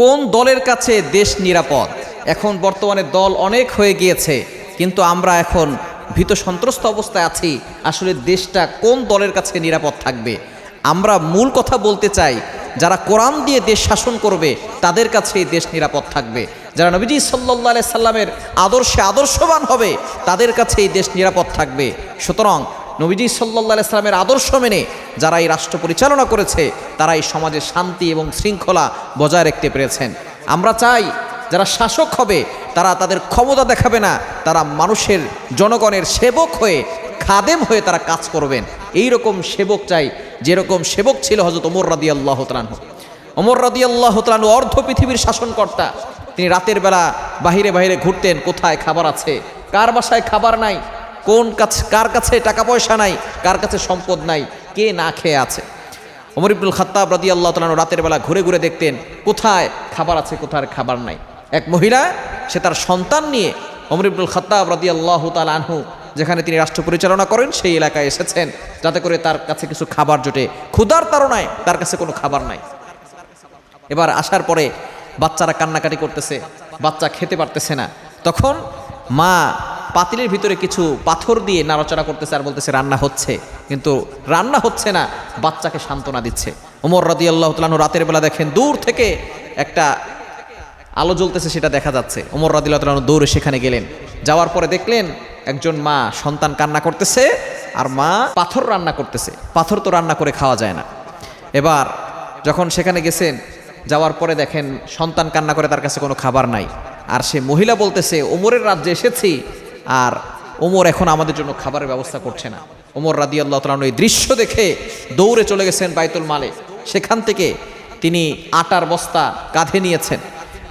কোন দলের কাছে দেশ নিরাপদ? এখন বর্তমানে দল অনেক হয়ে গিয়েছে, কিন্তু আমরা এখন ভীত সন্ত্রস্ত অবস্থায় আছি। আসলে দেশটা কোন দলের কাছে নিরাপদ থাকবে? আমরা মূল কথা বলতে চাই, যারা কোরআন দিয়ে দেশ শাসন করবে, তাদের কাছে এই দেশ নিরাপদ থাকবে। যারা নবীজি সাল্লাহ সাল্লামের আদর্শে আদর্শবান হবে, তাদের কাছে এই দেশ নিরাপদ থাকবে। সুতরাং নবীজি সাল্লাহ সাল্লামের আদর্শ মেনে যারা এই রাষ্ট্র পরিচালনা করেছে, তারা এই সমাজে শান্তি এবং শৃঙ্খলা বজায় রাখতে পেরেছেন। আমরা চাই যারা শাসক হবে, তারা তাদের ক্ষমতা দেখাবে না, তারা মানুষের, জনগণের সেবক হয়ে, খাদেম হয়ে তারা কাজ করবেন। এই রকম সেবক চাই, যেরকম সেবক ছিল হজরত ওমর রাদি আল্লাহ তালানহ ওমর রাদি আল্লাহ তালানহ অর্ধ পৃথিবীর শাসনকর্তা। তিনি রাতের বেলা বাহিরে বাহিরে ঘুরতেন, কোথায় খাবার আছে, কার বাসায় খাবার নাই কোন কাছে কার কাছে টাকা পয়সা নাই, কার কাছে সম্পদ নাই, কে না খেয়ে আছে? ওমর ইবনুল খাত্তাব রাদি আল্লাহ তালানহ রাতের বেলা ঘুরে ঘুরে দেখতেন, কোথায় খাবার আছে কোথায় খাবার নাই? এক মহিলা, সে তার সন্তান নিয়ে ওমর ইবনুল খাত্তাব রাদি আল্লাহ আনহু, যেখানে তিনি রাষ্ট্র পরিচালনা করেন, সেই এলাকায় এসেছেন। যাতে করে তার কাছে কিছু খাবার জোটে। ক্ষুধার তাড়নায় তার কাছে কোনো খাবার নাই। এবার আসার পরে বাচ্চারা কান্নাকাটি করতেছে, বাচ্চা খেতে পারতেছে না। তখন মা পাতিলের ভিতরে কিছু পাথর দিয়ে নাড়াচড়া করতেছে আর বলতেছে, রান্না হচ্ছে। কিন্তু রান্না হচ্ছে না, বাচ্চাকে সান্ত্বনা দিচ্ছে। ওমর রাদি আল্লাহ তালু রাতের বেলা দেখেন দূর থেকে একটা আলো জ্বলতেছে, সেটা দেখা যাচ্ছে। ওমর রাদিল্লাহ তালু দৌড়ে সেখানে গেলেন। যাওয়ার পরে দেখলেন একজন মা সন্তান কান্না করতেছে আর মা পাথর রান্না করতেছে। পাথর তো রান্না করে খাওয়া যায় না। এবার যখন সেখানে গেছেন, যাওয়ার পরে দেখেন সন্তান কান্না করে তার কাছে কোনো খাবার নাই। আর সে মহিলা বলতেছে, ওমরের রাজ্যে এসেছি আর ওমর এখন আমাদের জন্য খাবারের ব্যবস্থা করছে না। ওমর রাদি আল্লাহ তালন এই দৃশ্য দেখে দৌড়ে চলে গেছেন বাইতুল মালে। সেখান থেকে তিনি আটার বস্তা কাঁধে নিয়েছেন।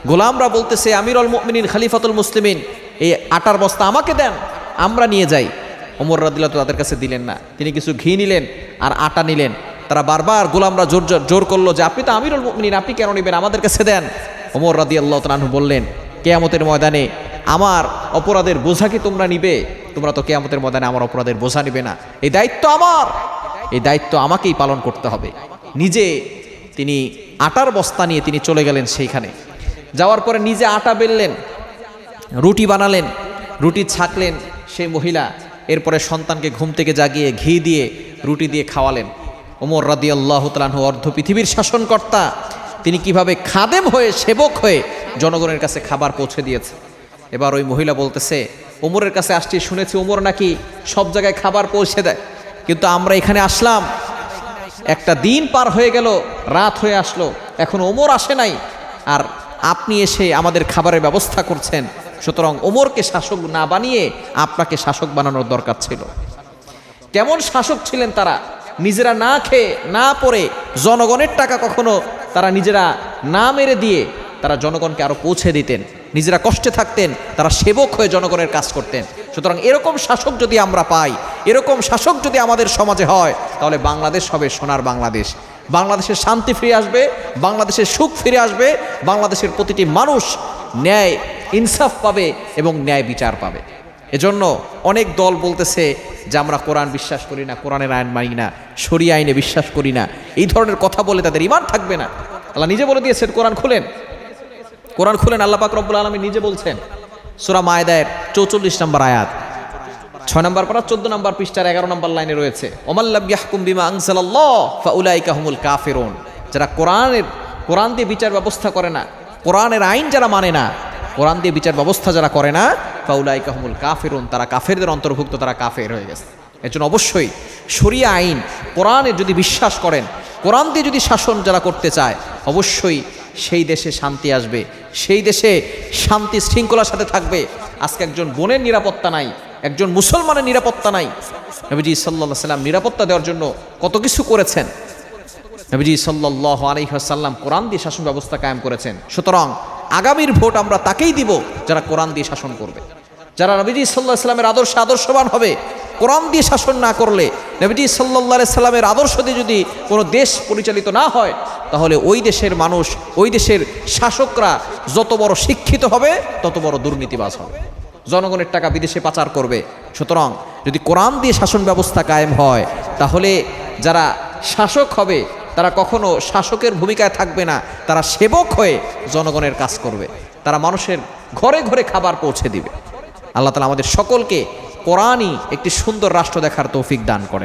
গোলামরা বলতেছে, আমিরুল মুমিনিন, খালিফাতুল মুসলিমিন, এই আটার বস্তা আমাকে দেন, আমরা নিয়ে যাই। ওমর রাদিল্লাহ তো তাদের কাছে দিলেন না। তিনি কিছু ঘি নিলেন আর আটা নিলেন। তারা বারবার গোলামরা জোর জোর- জোর করল যে, আপনি তো আমিরুল মুমিনিন, আপনি কেন নেবেন? আমাদের কাছে দেন। ওমর রাদি আল্লাহ তালু বললেন, কেয়ামতের ময়দানে আমার অপরাধের বোঝা কি তোমরা নিবে? তোমরা তো কেয়ামতের ময়দানে আমার অপরাধের বোঝা নিবে না। এই দায়িত্ব আমার। এই দায়িত্ব আমাকেই পালন করতে হবে। নিজে তিনি আটার বস্তা নিয়ে তিনি চলে গেলেন সেইখানে। যাওয়ার পরে নিজে আটা বেললেন, রুটি বানালেন, রুটি ছাকলেন সেই মহিলা। এরপরে সন্তানকে ঘুম থেকে জাগিয়ে ঘি দিয়ে রুটি দিয়ে খাওয়ালেন। ওমর রাদি আল্লাহ তালাহু অর্ধ পৃথিবীর শাসনকর্তা। তিনি কীভাবে খাদেম হয়ে, সেবক হয়ে জনগণের কাছে খাবার পৌঁছে দিয়েছে এবার ওই মহিলা বলতেছে, ওমরের কাছে আসছি, শুনেছি ওমর নাকি সব জায়গায় খাবার পৌঁছে দেয়। কিন্তু আমরা এখানে আসলাম, একটা দিন পার হয়ে গেল, রাত হয়ে আসলো, এখন ওমর আসে নাই। আর আপনি এসে আমাদের খাবারের ব্যবস্থা করছেন। সুতরাং ওমরকে শাসক না বানিয়ে আপনাকে শাসক বানানোর দরকার ছিল। কেমন শাসক ছিলেন তারা? নিজেরা না খেয়ে, না পড়ে, জনগণের টাকা কখনো তারা নিজেরা না মেরে দিয়ে তারা জনগণকে আরও পৌঁছে দিতেন। নিজেরা কষ্টে থাকতেন, তারা সেবক হয়ে জনগণের কাজ করতেন। সুতরাং এরকম শাসক যদি আমরা পাই, এরকম শাসক যদি আমাদের সমাজে হয়, তাহলে বাংলাদেশ হবে সোনার বাংলাদেশ। বাংলাদেশের শান্তি ফিরে আসবে, বাংলাদেশের সুখ ফিরে আসবে, বাংলাদেশের প্রতিটি মানুষ ন্যায়, ইনসাফ পাবে এবং ন্যায় বিচার পাবে। এজন্য অনেক দল বলতেছে যে আমরা কোরআন বিশ্বাস করি না, কোরআনের আইন মানি না, শরিয়া আইনে বিশ্বাস করি না। এই ধরনের কথা বলে তাদের ইমান থাকবে না। আল্লাহ নিজে বলে দিয়েছেন, কোরআন খুলেন। কোরআন খুলেন, আল্লাহ পাক রব্বুল আলমী নিজে বলছেন, সুরা মায়দায়ের চৌচল্লিশ নম্বর আয়াত। ছয় নম্বর পারা চোদ্দ নম্বর পৃষ্ঠার এগারো নম্বর লাইনে রয়েছে কাফিরুন। যারা কোরআনের, কোরআন দিয়ে বিচার ব্যবস্থা করে না, কোরআনের আইন যারা মানে না, কোরআন দিয়ে বিচার ব্যবস্থা যারা করে না, ফাউলাইকা হুমুল কাফিরুন, তারা কাফেরদের অন্তর্ভুক্ত, তারা কাফের হয়ে গেছে। এর জন্য অবশ্যই শরিয়া আইন কোরআনের যদি বিশ্বাস করেন, কোরআন দিয়ে যদি শাসন যারা করতে চায়, অবশ্যই সেই দেশে শান্তি আসবে। সেই দেশে শান্তি শৃঙ্খলার সাথে থাকবে। আজকে একজন বোনের নিরাপত্তা নাই, একজন মুসলমানের নিরাপত্তা নাই। নবীজি সাল্লাহ সাল্লাম নিরাপত্তা দেওয়ার জন্য কত কিছু করেছেন। নবীজি সাল্লাহ আলহিহাসাল্লাম কোরআন দিয়ে শাসন ব্যবস্থা কায়েম করেছেন। সুতরাং আগামীর ভোট আমরা তাকেই দিব যারা কোরআন দিয়ে শাসন করবে। যারা নবীজি সাল্লাহ সাল্লামের আদর্শে আদর্শবান হবে, কোরআন দিয়ে শাসন না করলে, নবীজি সাল্লাহ সাল্লামের আদর্শ দিয়ে যদি কোনো দেশ পরিচালিত না হয়, তাহলে ওই দেশের মানুষ, ওই দেশের শাসকরা যত বড় শিক্ষিত হবে, তত বড় দুর্নীতিবাজ হবে। জনগণের টাকা বিদেশে পাচার করবে। সুতরাং যদি কোরআন দিয়ে শাসন ব্যবস্থা কায়েম হয়, তাহলে যারা শাসক হবে, তারা কখনো শাসকের ভূমিকায় থাকবে না, তারা সেবক হয়ে জনগণের কাজ করবে। তারা মানুষের ঘরে ঘরে খাবার পৌঁছে দিবে। আল্লাহ তালা আমাদের সকলকে কোরআনই একটি সুন্দর রাষ্ট্র দেখার তৌফিক দান করে